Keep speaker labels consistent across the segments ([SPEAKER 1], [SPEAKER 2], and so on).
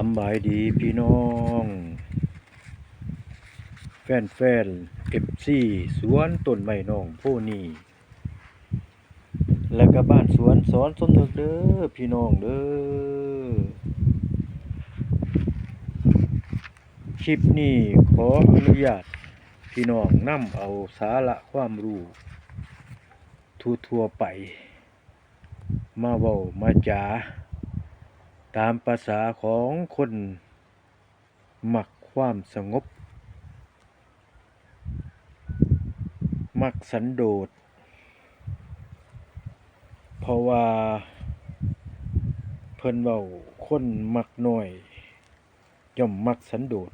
[SPEAKER 1] สำบายดีพี่น้อง แฟนแฟนเอฟซีสวนต้นไม้น้องผู้นี้แล้วก็บ้านสวนสอนสมนึกเด้อพี่น้องเด้อคลิปนี้ขออนุญาตพี่น้องนำเอาสาระความรู้ทั่วๆไป มาเว้ามาจ๋า ตามภาษาของคนมักความสงบ มักสันโดษ เพราะว่า เพิ่นเว้าคนมักน้อย ย่อมมักสันโดษ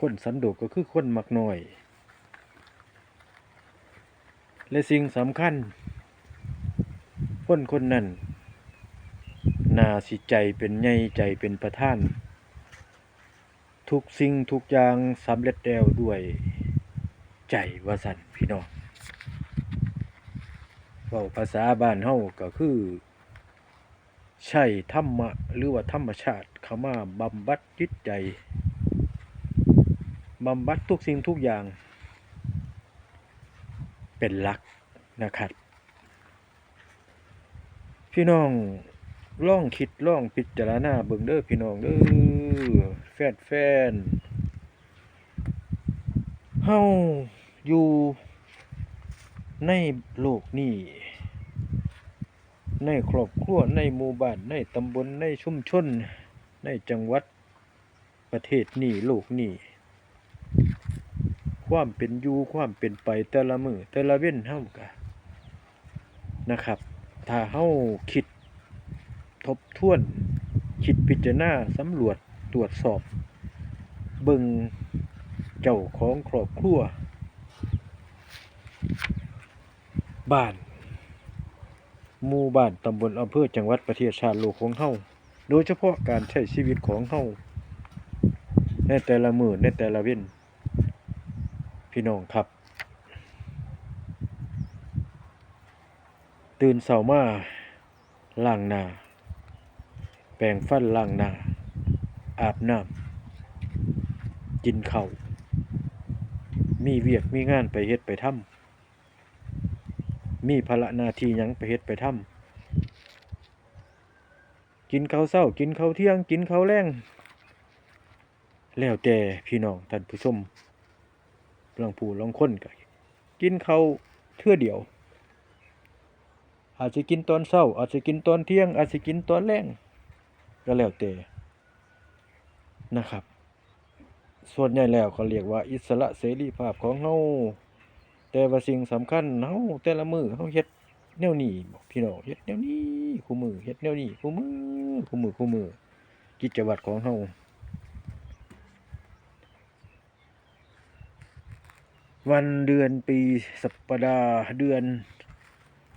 [SPEAKER 1] คนสันโดษก็คือคนมักน้อย และสิ่งสำคัญ คนคนนั้น นาสิใจเป็นใหญ่ใจเป็นประธาน ทุกสิ่งทุกอย่างสำเร็จแล้วด้วยใจว่าสันพี่น้องเว้าภาษาบ้านเฮาก็คือ ใช่ธรรมะหรือว่าธรรมชาติเข้ามาบำบัดจิตใจบำบัดทุกสิ่งทุกอย่าง เป็นหลักนะครับ พี่น้อง ล่องคิดล่องพิจารณาเบิ่งเด้อพี่น้องเด้อแฟนแฟนเฮาอยู่ในโลกนี้ในครอบครัวในหมู่บ้านในตำบลในชุมชน ในจังหวัดประเทศนี้โลกนี้ความเป็นอยู่ความเป็นไปแต่ละมือแต่ละเว้นเฮากะนะครับ ถ้าเฮาคิด ทบทวน คิดพิจารณาสำรวจตรวจสอบ เบิ่งเจ้าของครอบครัวบ้านหมู่บ้านตำบลอำเภอจังหวัดประเทศชาติโลกของเฮาโดยเฉพาะการใช้ชีวิตของเฮาในแต่ละมือในแต่ละเว้นพี่น้องครับ ตื่นเช้ามาล้างหน้า แปรงฟันล้างหน้า อาบน้ำกินข้าวมีเวียกมีงานไปเฮ็ดไปทำมีภาระหน้าที่ยังไปเฮ็ดไปทำกินข้าวเช้า กินข้าวเที่ยง กินข้าวแลงแล้วแต่พี่น้องท่านผู้ชมลองผู้ลองคนก็กินข้าวเทื่อเดียว อาจจะกินตอนเช้า อาจจะกินตอนเที่ยง อาจจะกินตอนแรง ก็แล้วแต่นะครับ ส่วนใหญ่แล้วเขาเรียกว่าอิสระเสรีภาพของเฮาแต่ว่าสิ่งสำคัญเฮาแต่ละมือเฮาเฮ็ดแนวนี้พี่น้องเฮ็ดแนวนี้คู่มือเฮ็ดแนวนี้คู่มือคู่มือคู่มือกิจวัตรของเฮาวันเดือนปีสัปดาห์เดือน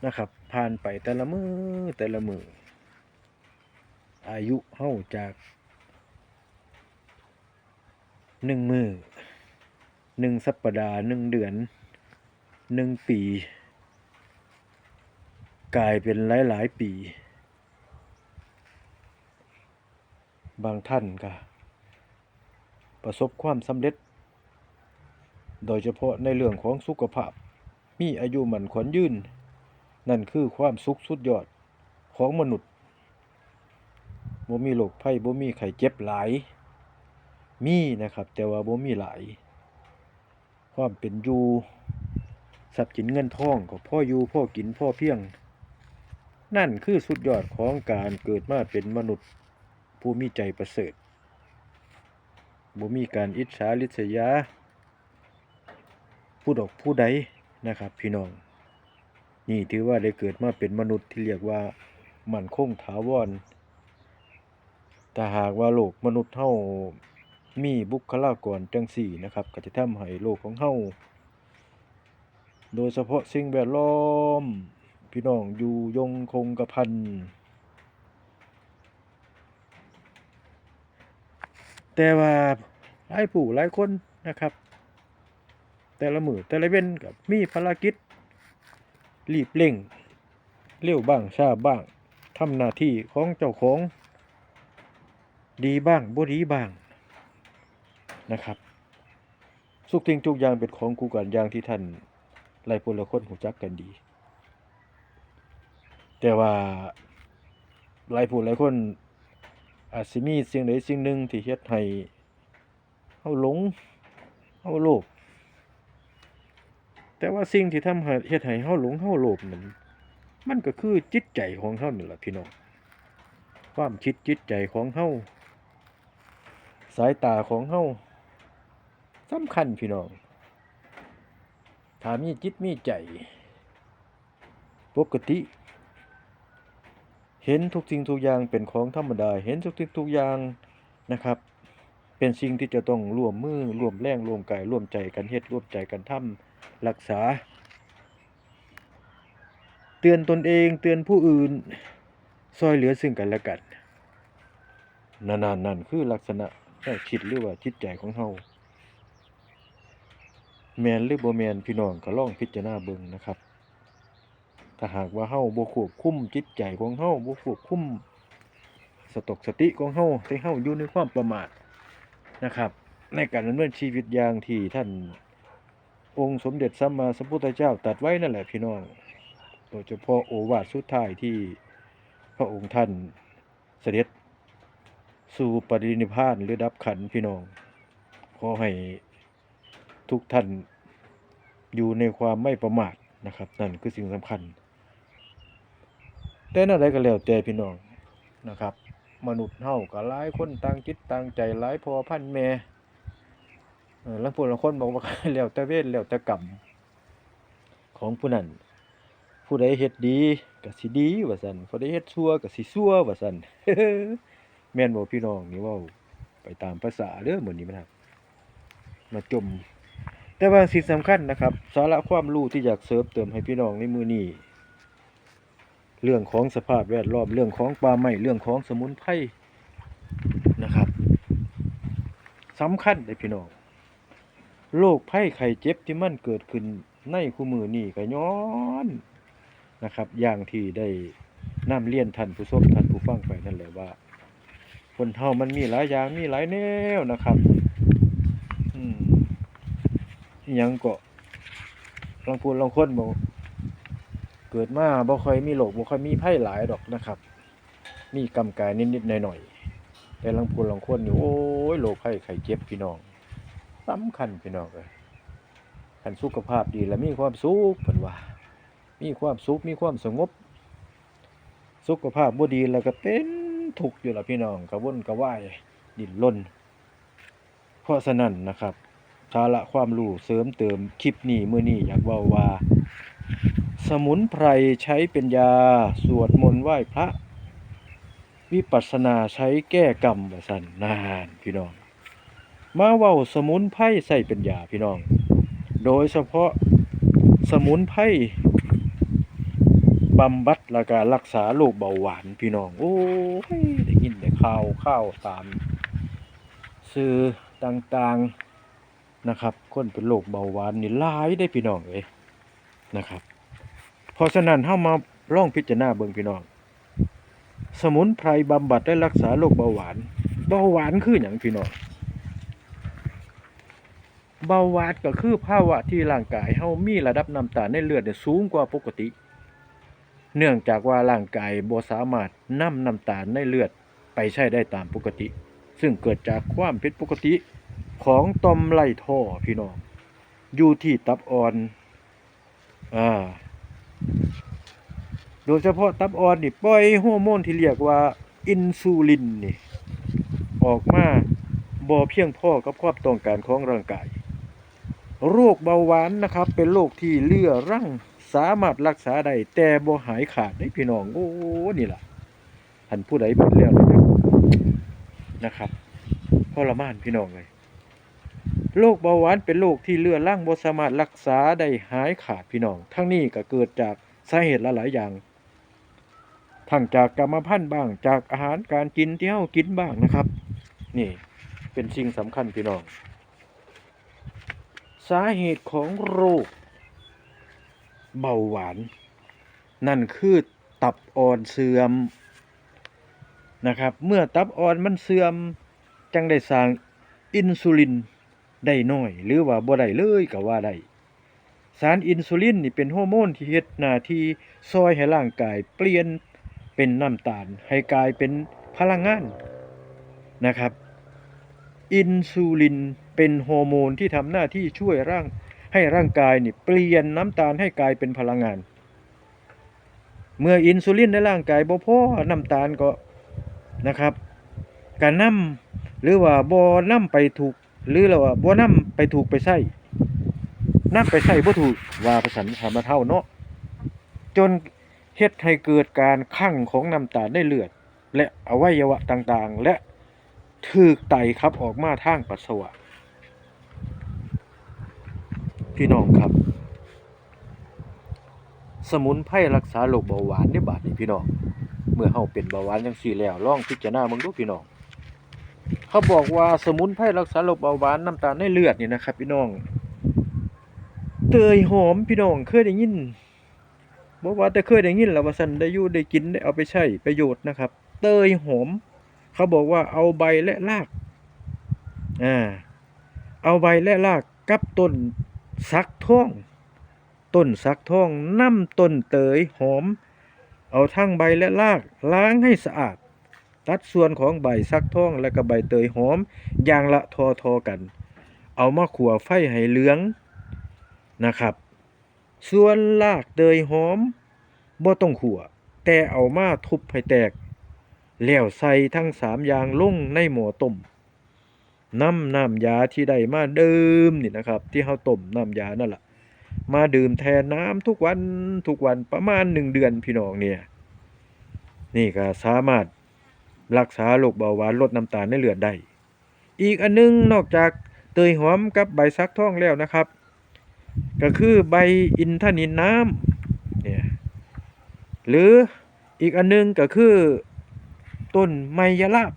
[SPEAKER 1] นะครับ ผ่านไปแต่ละมือแต่ละมือ อายุเฮาจากหนึ่งมือหนึ่งสัปดาห์หนึ่งเดือนหนึ่งปี กลายเป็นหลายหลายปี บางท่านก็ประสบความสำเร็จ โดยเฉพาะในเรื่องของสุขภาพ มีอายุหมันขวัญยืน นั่นคือความสุขสุดยอดของมนุษย์ บ่มีโรคภัยบ่มีไข้เจ็บหลายมีนะครับ แต่ว่าบ่มีหลาย ความเป็นอยู่ทรัพย์สินเงินทองก็พออยู่พอกินพ่อเพียง นั่นคือสุดยอดของการเกิดมาเป็นมนุษย์ผู้มีใจประเสริฐบ่มีการอิจฉาริษยา ผู้ดอกผู้ใดนะครับ พี่น้อง นี่ถือว่าได้เกิดมาเป็นมนุษย์ที่เรียกว่า มั่นคงถาวร แต่หากว่าโลกมนุษย์เฮามีบุคลากรจังสี่นะครับ ก็จะทำให้โลกของเฮาโดยเฉพาะสิ่งแวดล้อม พี่น้องอยู่ยงคงกระพันแต่ว่าหลายผู้หลายคนนะครับ แต่ละมือแต่ละเว้นกับมีภารกิจรีบเร่ง เร็วบ้างช้าบ้างทำหน้าที่ของเจ้าของ ดีบ้างบ่ดีบ้างนะครับทุกสิ่งทุกอย่างเป็นของกูกันอย่างที่ท่านหลายพลคนหูจักกันดี แต่ว่าหลายผู้หลายคนอาจสิมีสิ่งใดสิ่งหนึ่งที่เฮ็ดให้เฮาหลงเฮาโลภแต่ว่าสิ่งที่ทำให้เฮ็ดให้เฮาหลงเฮาโลภนั้นมันก็คือจิตใจของเฮานี่แหละพี่น้องความคิดจิตใจของเฮา สายตาของเฮาสำคัญพี่น้องถ้ามีจิตมีใจ ปกติ เห็นทุกสิ่งทุกอย่างเป็นของธรรมดา เห็นทุกสิ่งทุกอย่างนะครับ เป็นสิ่งที่จะต้องร่วมมือร่วมแรงร่วมกายร่วมใจกันเฮ็ดร่วมใจกันทำรักษา เตือนตนเองเตือนผู้อื่นซอยเหลือซึ่งกันและกันนั่นนั่นนั่นคือลักษณะ แค่คิดหรือว่าจิตใจของเฮาแมนหรือบ่แมนพี่น้องก็ลองพิจารณาเบิ่งนะครับ ถ้าหากว่าเฮาบ่ควบคุมจิตใจของเฮาบ่ควบคุมสตกสติของเฮาให้เฮาอยู่ในความประมาทนะครับ ในการดำเนินชีวิตอย่างที่ท่านองค์สมเด็จสัมมาสัมพุทธเจ้าตรัสไว้นั่นแหละพี่น้อง โดยเฉพาะโอวาทสุดท้ายที่พระองค์ท่านเสด็จ สู่ปรินิพานหรือดับขันพี่น้อง ขอให้ทุกท่านอยู่ในความไม่ประมาทนะครับ นั่นคือสิ่งสำคัญ แต่นั่นใดก็แล้วแต่พี่น้องนะครับ มนุษย์เฮาก็หลายคนต่างจิตต่างใจหลายพอพันแม่แล้วผู้ละคนบอกว่าแล้วแต่เวรแล้วแต่กรรมของผู้นั้นผู้ใดเฮ็ดดีก็สิดีว่าซั่นผู้ใดเฮ็ดชั่วก็สิชั่วว่าซั่น แม่นบ่พี่น้องนี่เว้าไปตามภาษาเด้อมื้อนี้มันครับมาจม แต่ว่าสิ่งสำคัญนะครับ สาระความรู้ที่อยากเสริมเติมให้พี่น้องในมือนี้เรื่องของสภาพแวดล้อมเรื่องของป่าไม้เรื่องของสมุนไพรนะครับสำคัญเลยพี่น้องโรคภัยไข้เจ็บที่มันเกิดขึ้นในคู่มือนี้ก็ย้อนนะครับ อย่างที่ได้นำเรียนท่านผู้ชมท่านผู้ฟังไปนั่นแหละว่า คนเฮามันมีหลายอย่างมีหลายแนวนะครับ อืมยังก็ลองพูดลองคนบอกเกิดมาบ่ค่อยมีโรคบ่ค่อยมีภัยหลายดอกนะครับ มีกำกายนิดๆหน่อยๆแต่ลางพูนลางคนนี่โอ้ยโรคภัยไข้เจ็บพี่น้องสำคัญพี่น้องเอ้ยคันสุขภาพดีแล้วมีความสุขเพิ่นว่า มีความสุขมีความสงบ สุขภาพบ่ดีแล้วก็เป็น ทุกอยู่ละพี่น้องกระวนกระว่ายดิ้นรนเพราะฉะนั้นนะครับสาระความรู้เสริมเติมคลิปนี้มื้อนี้อยากว้าว่า สมุนไพรใช้เป็นยา สวดมนต์ไหว้พระ วิปัสสนาใช้แก้กรรมว่าซั่นนานพี่น้อง มาเว้าสมุนไพรใส่เป็นยาพี่น้อง โดยเฉพาะสมุนไพร บำบัดและก็รักษาโรคเบาหวานพี่น้อง โอ้ยได้ยินแต่ข่าวข่าวตามสื่อต่างๆนะครับ คนเป็นโรคเบาหวานนี่หลายได้พี่น้องเอ้ยนะครับ เพราะฉะนั้นเฮามาลองพิจารณาเบิ่งพี่น้อง สมุนไพรบำบัดและรักษาโรคเบาหวาน เบาหวานคือหยังพี่น้องเบาหวานก็คือภาวะที่ร่างกายเฮามีระดับน้ำตาลในเลือดเนี่ยสูงกว่าปกติ เนื่องจากว่าร่างกายบ่สามารถนำน้ำตาลในเลือดไปใช้ได้ตามปกติ ซึ่งเกิดจากความผิดปกติของต่อมไล่ท่อพี่น้องอยู่ที่ตับอ่อนอ่าโดยเฉพาะตับอ่อนนี่ปล่อยฮอร์โมนที่เรียกว่าอินซูลินนี่ออกมาบ่เพียงพอกับความต้องการของร่างกาย โรคเบาหวานนะครับเป็นโรคที่เลือรั่ง สามารถรักษาได้แต่บ่หายขาดได้พี่น้องโอ้นี่ล่ะท่านผู้ใดเป็นแล้วนะครับนะครับทรมานพี่น้องเลยโรคเบาหวานเป็นโรคที่เลือดล่างบ่สามารถรักษาได้หายขาดพี่น้อง ทั้งนี้ก็เกิดจากสาเหตุหลายๆอย่าง ทั้งจากกรรมพันธุ์บ้าง จากอาหารการกินที่เฮากินบ้างนะครับ นี่เป็นสิ่งสำคัญพี่น้อง สาเหตุของโรค เบาหวาน นั่นคือตับอ่อนเสื่อมนะครับ เมื่อตับอ่อนมันเสื่อม จังได้สร้างอินซูลินได้น้อย หรือว่าบ่ได้เลยก็ว่าได้สารอินซูลินนี่เป็นฮอร์โมนที่เฮ็ดหน้าที่ซอยให้ร่างกายเปลี่ยนเป็นน้ำตาล ให้กลายเป็นพลังงานนะครับ อินซูลินเป็นฮอร์โมนที่ทำหน้าที่ช่วยร่าง ให้ร่างกายนี่เปลี่ยนน้ำตาลให้กลายเป็นพลังงาน เมื่ออินซูลินในร่างกายบ่พอน้ำตาลก็นะครับการนำหรือว่าบ่นำไปถูกหรือว่าบ่นำไปถูกไปใช้นำไปใช้บ่ถูกว่าภาษาธรรมเท่าเนาะจนเฮ็ดให้เกิดการคั่งของน้ำตาลในเลือด และอวัยวะต่างๆ และถูกไตขับออกมาทางปัสสาวะ พี่น้องครับ สมุนไพรรักษาโรคเบาหวานในบาดนี้พี่น้อง เมื่อเฮาเป็นเบาหวานจังซี่แล้วลองพิจารณาเบิ่งดูพี่น้อง เขาบอกว่าสมุนไพรรักษาโรคเบาหวานน้ำตาลในเลือดนี่นะครับ พี่น้อง เตยหอมพี่น้องเคยได้ยินบ่ว่าแต่เคยได้ยินแล้วว่าซั่นได้อยู่ได้กินได้เอาไปใช้ประโยชน์นะครับ เตยหอม เขาบอกว่าเอาใบและรากอ่าเอาใบและรากกับต้น สักท่องต้นสักท่องน้ำต้นเตยหอม เอาทั้งใบและรากล้างให้สะอาด ตัดส่วนของใบสักท่องและก็ใบเตยหอมอย่างละทอทอกัน เอามาขัวไฟให้เหลืองนะครับ ส่วนรากเตยหอมบ่ต้องขัว แต่เอามาทุบให้แตก แล้วใส่ทั้งสามอย่างลงในหม้อต้ม น้ำน้ำยาที่ได้มาดื่มนี่นะครับ ที่เฮาต้มน้ำยานั่นแหละมาดื่มแทนน้ำทุกวันทุกวันประมาณหนึ่งเดือนพี่น้องเนี่ยนี่ก็สามารถรักษาโรคเบาหวานลดน้ำตาลในเลือดได้ อีกอันนึงนอกจากเตยหอมกับใบซักทองแล้วนะครับ ก็คือใบอินทนินน้ำเนี่ยหรืออีกอันนึงก็คือต้นไมยราบ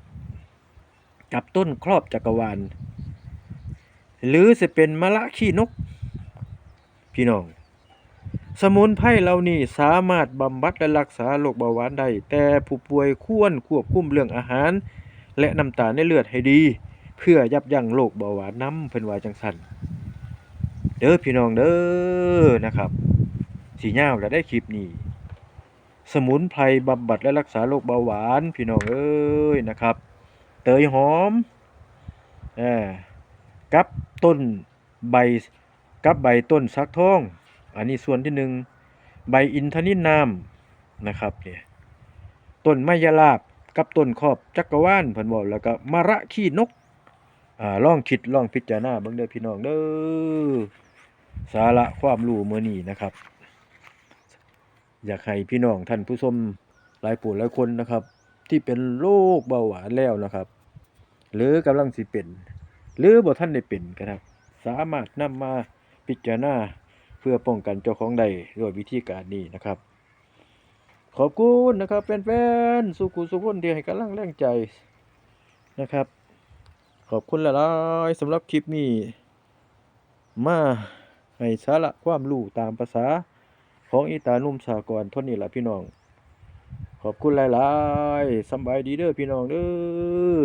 [SPEAKER 1] กับต้นครอบจักรวาล หรือจะเป็นมะละขี้นก พี่น้อง สมุนไพรเหล่านี้สามารถบำบัดและรักษาโรคเบาหวานได้ แต่ผู้ป่วยควรควบคุมเรื่องอาหาร และน้ำตาลในเลือดให้ดี เพื่อยับยั้งโรคเบาหวานน้ำเพิ่นว่าจังซั่นเด้อพี่น้องเด้อนะครับสียาแล้วได้คลิปนี้สมุนไพรบำบัดและรักษาโรคเบาหวาน พี่น้องเอ้ยนะครับ เตยหอมเอ่อกับต้นใบกับใบต้นสักทอง อันนี้ส่วนที่หนึ่งใบอินทนินนามนะครับเนี่ยต้นไมยราบกับต้นขอบจักรวาลเพิ่นบอกแล้วก็มะระขี้นกอ่าลองคิดลองพิจารณาเบิ่งเด้อพี่น้องเด้อสาระความรู้มื้อนี้นะครับ อยากให้พี่น้องท่านผู้ชมหลายผู้หลายคนนะครับ ที่เป็นโรคเบาหวานแล้วนะครับ หรือกำลังสิเป็น หรือบ่ท่านได้เป็นก็ครับ สามารถนำมาพิจารณาเพื่อป้องกันเจ้าของได้ด้วยวิธีการนี้นะครับ ขอบคุณนะครับแฟนๆสุขุสุขคนที่ให้กำลังแรงใจนะครับ ขอบคุณหลายๆสำหรับคลิปนี้ มาให้สาระความรู้ตามภาษาของอีตานุ่มสากรท่านี้ล่ะพี่น้อง ขอบคุณหลาย ๆสบายดีเด้อพี่น้องเด้อ